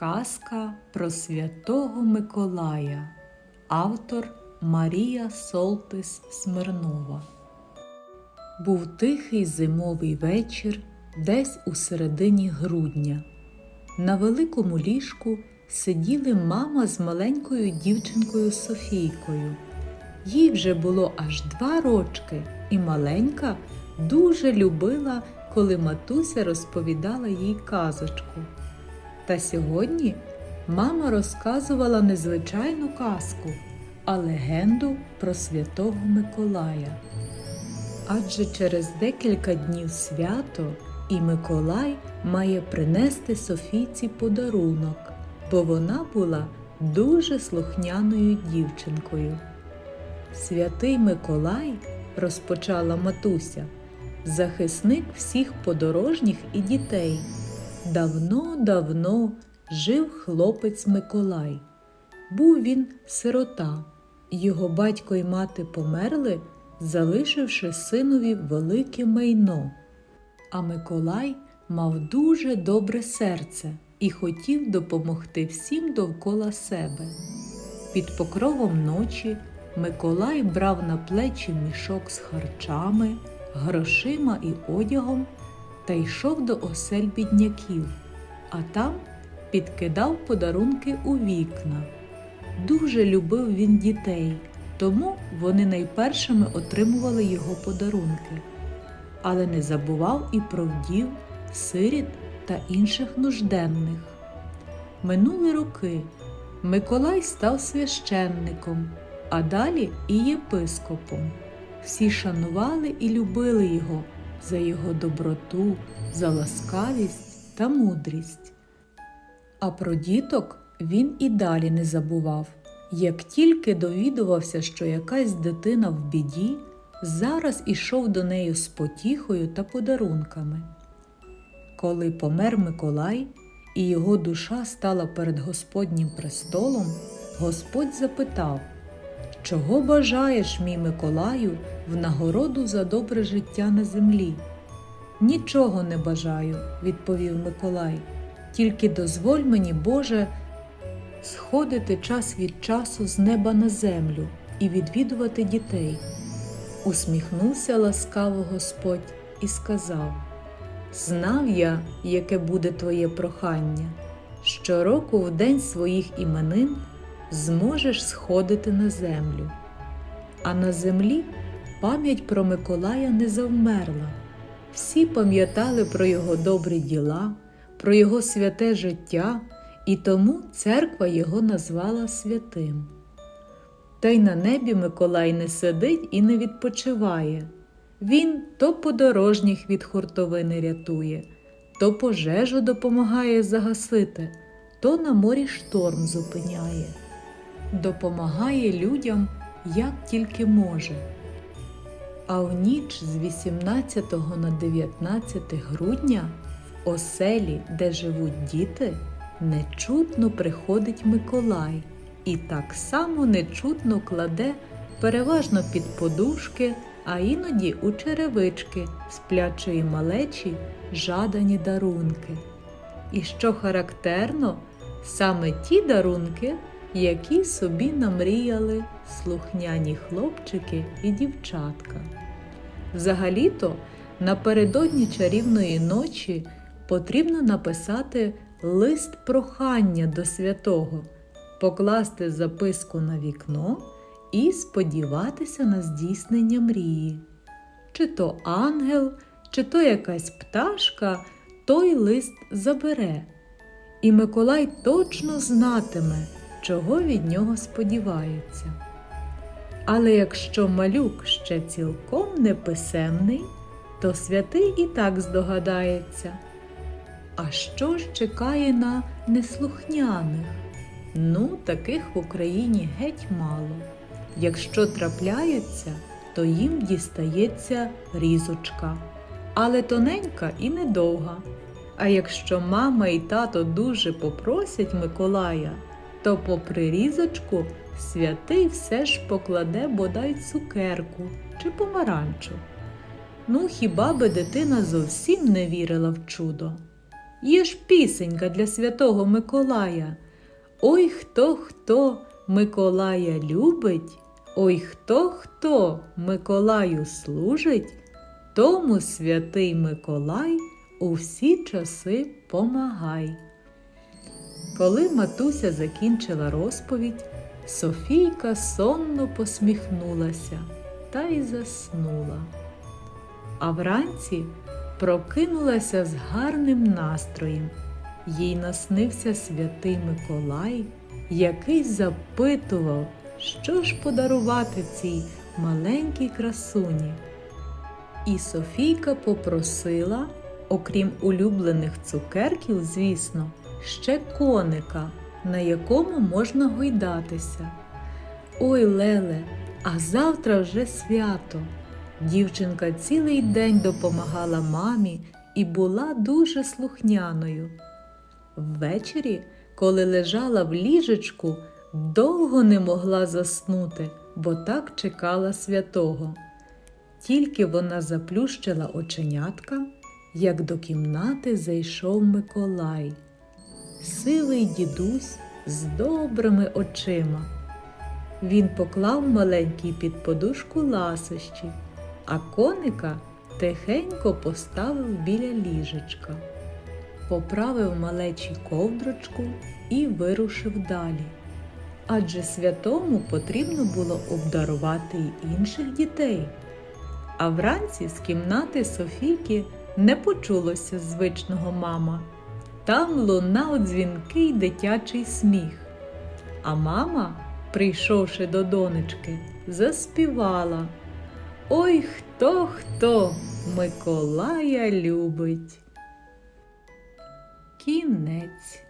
Казка про святого Миколая. Автор Марія Солтис Смирнова. Був тихий зимовий вечір десь у середині грудня. На великому ліжку сиділи мама з маленькою дівчинкою Софійкою. Їй вже було аж два рочки, і маленька дуже любила, коли матуся розповідала їй казочку. Та сьогодні мама розказувала не звичайну казку, а легенду про святого Миколая. Адже через декілька днів свято і Миколай має принести Софійці подарунок, бо вона була дуже слухняною дівчинкою. Святий Миколай, розпочала матуся, захисник всіх подорожніх і дітей. Давно-давно жив хлопець Миколай. Був він сирота, його батько й мати померли, залишивши синові велике майно. А Миколай мав дуже добре серце і хотів допомогти всім довкола себе. Під покровом ночі Миколай брав на плечі мішок з харчами, грошима і одягом та йшов до осель бідняків, а там підкидав подарунки у вікна. Дуже любив він дітей, тому вони найпершими отримували його подарунки. Але не забував і про вдів, сиріт та інших нужденних. Минули роки. Миколай став священником, а далі і єпископом. Всі шанували і любили його за його доброту, за ласкавість та мудрість. А про діток він і далі не забував. Як тільки довідувався, що якась дитина в біді, зараз ішов до неї з потіхою та подарунками. Коли помер Миколай і його душа стала перед Господнім престолом, Господь запитав, Чого бажаєш, мій Миколаю, в нагороду за добре життя на землі? Нічого не бажаю, відповів Миколай. Тільки дозволь мені, Боже, сходити час від часу з неба на землю і відвідувати дітей. Усміхнувся ласкаво Господь і сказав: Знав я, яке буде твоє прохання. Щороку в день своїх іменин зможеш сходити на землю. А на землі пам'ять про Миколая не завмерла. Всі пам'ятали про його добрі діла, про його святе життя, і тому церква його назвала святим. Та й на небі Миколай не сидить і не відпочиває. Він то подорожніх від хуртовини рятує, то пожежу допомагає загасити, то на морі шторм зупиняє допомагає людям як тільки може. А в ніч з 18 на 19 грудня в оселі, де живуть діти, нечутно приходить Миколай і так само нечутно кладе переважно під подушки, а іноді у черевички сплячої малечі жадані дарунки. І що характерно, саме ті дарунки які собі намріяли слухняні хлопчики і дівчатка. Взагалі-то напередодні чарівної ночі потрібно написати лист прохання до святого, покласти записку на вікно і сподіватися на здійснення мрії. Чи то ангел, чи то якась пташка той лист забере. І Миколай точно знатиме, чого від нього сподівається. Але якщо малюк ще цілком неписемний, то святий і так здогадається. А що ж чекає на неслухняних? Ну, таких в Україні геть мало. Якщо трапляються, то їм дістається різочка, але тоненька і недовга. А якщо мама і тато дуже попросять Миколая, то попри різочку святий все ж покладе бодай цукерку чи помаранчу. Ну, хіба би дитина зовсім не вірила в чудо? Є ж пісенька для святого Миколая. Ой хто хто Миколая любить, ой хто хто Миколаю служить, тому святий Миколай у всі часи помагай. Коли матуся закінчила розповідь, Софійка сонно посміхнулася та й заснула. А вранці прокинулася з гарним настроєм. Їй наснився святий Миколай, який запитував, що ж подарувати цій маленькій красуні. І Софійка попросила, окрім улюблених цукерків, звісно, ще коника, на якому можна гойдатися. Ой, Леле, а завтра вже свято. Дівчинка цілий день допомагала мамі і була дуже слухняною. Ввечері, коли лежала в ліжечку, довго не могла заснути, бо так чекала святого. Тільки вона заплющила оченятка, як до кімнати зайшов Миколай, сивий дідусь з добрими очима. Він поклав маленький під подушку ласощі, а коника тихенько поставив біля ліжечка, поправив малечі ковдрочку і вирушив далі. Адже святому потрібно було обдарувати й інших дітей. А вранці з кімнати Софійки не почулося звичного мама. Там лунав дзвінкий дитячий сміх. А мама, прийшовши до донечки, заспівала Ой хто хто Миколая любить. Кінець.